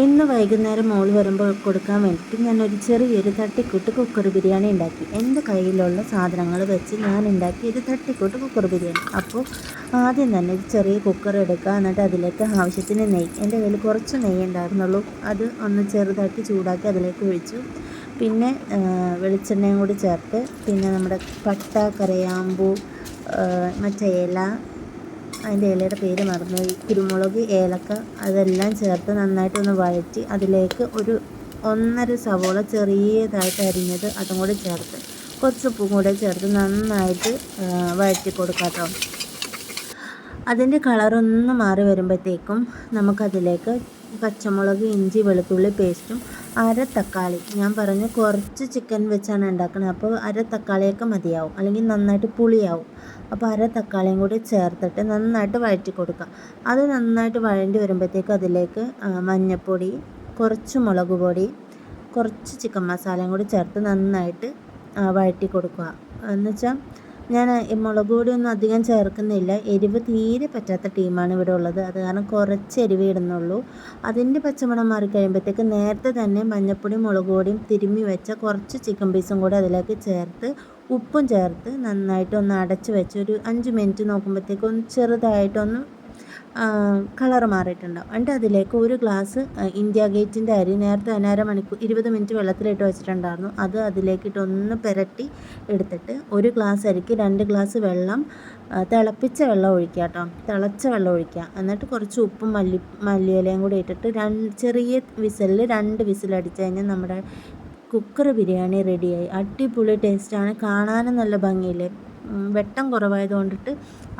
ഇന്ന് വൈകുന്നേരം മോൾ വരുമ്പോൾ കൊടുക്കാൻ വേണ്ടിയിട്ട് ഞാനൊരു ചെറിയൊരു തട്ടിക്കൂട്ട് കുക്കർ ബിരിയാണി ഉണ്ടാക്കി. എന്റെ കയ്യിലുള്ള സാധനങ്ങൾ വെച്ച് ഞാൻ ഉണ്ടാക്കി ഒരു തട്ടിക്കൂട്ട് കുക്കർ ബിരിയാണി. അപ്പോൾ ആദ്യം തന്നെ ഒരു ചെറിയ കുക്കർ എടുക്കുക എന്നിട്ട് അതിലേക്ക് ആവശ്യത്തിന് നെയ്യ് എന്റെ കയ്യിൽ കുറച്ച് നെയ്യ് ഉണ്ടായിരുന്നുള്ളൂ. അത് ഒന്ന് ചെറുതാക്കി ചൂടാക്കി അതിലേക്ക് ഒഴിച്ചു. പിന്നെ വെളിച്ചെണ്ണയും കൂടി ചേർത്ത് പിന്നെ നമ്മുടെ പട്ട കരയാമ്പൂ മറ്റേ ഇല അതിന്റെ ഇലയുടെ പേര് മറന്നുപോയി. കുരുമുളക് ഏലക്ക അതെല്ലാം ചേർത്ത് നന്നായിട്ടൊന്ന് വഴറ്റി അതിലേക്ക് ഒരു ഒന്നര സവോള ചെറിയതായിട്ട് അരിഞ്ഞത് അതും കൂടി ചേർത്ത് കുറച്ച് ഉപ്പും കൂടെ ചേർത്ത് നന്നായിട്ട് വഴറ്റി കൊടുക്കാം കേട്ടോ. അതിന്റെ കളറൊന്ന് മാറി വരുമ്പോഴത്തേക്കും നമുക്കതിലേക്ക് പച്ചമുളക് ഇഞ്ചി വെളുത്തുള്ളി പേസ്റ്റും അര തക്കാളി. ഞാൻ പറഞ്ഞു കുറച്ച് ചിക്കൻ വെച്ചാണ് ഉണ്ടാക്കുന്നത് അപ്പോൾ അര തക്കാളിയൊക്കെ മതിയാവും. അല്ലെങ്കിൽ നന്നായിട്ട് പുളിയാവും. അപ്പോൾ അര തക്കാളിയും കൂടി ചേർത്തിട്ട് നന്നായിട്ട് വഴറ്റി കൊടുക്കുക. അത് നന്നായിട്ട് വഴണ്ടി വരുമ്പോഴത്തേക്ക് അതിലേക്ക് മഞ്ഞൾപ്പൊടി കുറച്ച് മുളക് പൊടി കുറച്ച് ചിക്കൻ മസാലയും കൂടി ചേർത്ത് നന്നായിട്ട് വഴറ്റി കൊടുക്കുക. എന്നുവെച്ചാൽ ഞാൻ മുളക് പൊടിയൊന്നും അധികം ചേർക്കുന്നില്ല. എരിവ് തീരെ പറ്റാത്ത ടീമാണ് ഇവിടെ ഉള്ളത്. അത് കാരണം കുറച്ച് എരിവ് ഇടുന്നുള്ളൂ. അതിന്റെ പച്ചമണം മാറി കഴിയുമ്പോഴത്തേക്ക് നേരത്തെ തന്നെ മഞ്ഞൾപ്പൊടിയും മുളക് പൊടിയും തിരുമ്മി വെച്ച കുറച്ച് ചിക്കൻ പീസും കൂടി അതിലേക്ക് ചേർത്ത് ഉപ്പും ചേർത്ത് നന്നായിട്ട് ഒന്ന് അടച്ച് വെച്ച് ഒരു അഞ്ച് മിനിറ്റ് നോക്കുമ്പോഴത്തേക്കും ചെറുതായിട്ടൊന്ന് കളർ മാറിയിട്ടുണ്ടാവും എന്നിട്ട് അതിലേക്ക് ഒരു ഗ്ലാസ് ഇന്ത്യ ഗേറ്റിന്റെ അരി നേരത്തെ അര മണിക്കൂർ ഇരുപത് മിനിറ്റ് വെള്ളത്തിലിട്ട് വെച്ചിട്ടുണ്ടായിരുന്നു. അത് അതിലേക്കിട്ട് ഒന്ന് പുരട്ടി എടുത്തിട്ട് ഒരു ഗ്ലാസ് അരിക്ക് രണ്ട് ഗ്ലാസ് വെള്ളം തിളപ്പിച്ച വെള്ളം ഒഴിക്കുക കേട്ടോ. തിളച്ച വെള്ളം ഒഴിക്കുക. എന്നിട്ട് കുറച്ച് ഉപ്പും മല്ലി മല്ലിയിലയും കൂടി ഇട്ടിട്ട് രണ്ട് ചെറിയ വിസലിൽ രണ്ട് വിസിലടിച്ച് കഴിഞ്ഞാൽ നമ്മുടെ കുക്കർ ബിരിയാണി റെഡിയായി. അടിപൊളി ടേസ്റ്റാണ്. കാണാനും നല്ല ഭംഗിയില്ലേ? വെട്ടം കുറവായത് കൊണ്ടിട്ട്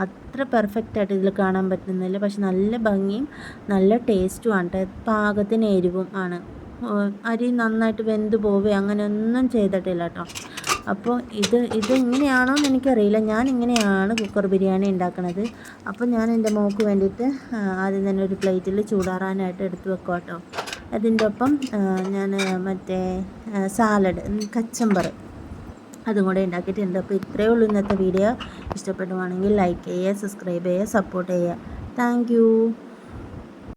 അത്ര പെർഫെക്റ്റ് ആയിട്ട് ഇതിൽ കാണാൻ പറ്റുന്നില്ല. പക്ഷെ നല്ല ഭംഗിയും നല്ല ടേസ്റ്റും ആണ് പാകത്തിന് എരിവും ആണ്. അരി നന്നായിട്ട് വെന്ത് പോവുകയോ അങ്ങനെയൊന്നും ചെയ്തിട്ടില്ല കേട്ടോ അപ്പോൾ ഇത് ഇത് ഇങ്ങനെയാണോ എന്ന് എനിക്കറിയില്ല. ഞാൻ ഇങ്ങനെയാണ് കുക്കർ ബിരിയാണി ഉണ്ടാക്കുന്നത് അപ്പോൾ ഞാൻ എന്റെ മോക്ക് വേണ്ടിയിട്ട് ആദ്യം തന്നെ ഒരു പ്ലേറ്റിൽ ചൂടാറാനായിട്ട് എടുത്ത് വെക്കാം കേട്ടോ അതിന്റെ ഒപ്പം ഞാൻ മറ്റേ സാലഡ് കച്ചമ്പർ അതും കൂടെ ഉണ്ടാക്കിയിട്ടുണ്ട് അപ്പോൾ ഇത്രയേ ഉള്ളൂ ഇന്നത്തെ വീഡിയോ ഇഷ്ടപ്പെടുവാണെങ്കിൽ ലൈക്ക് ചെയ്യുക സബ്സ്ക്രൈബ് ചെയ്യുക സപ്പോർട്ട് ചെയ്യുക. താങ്ക്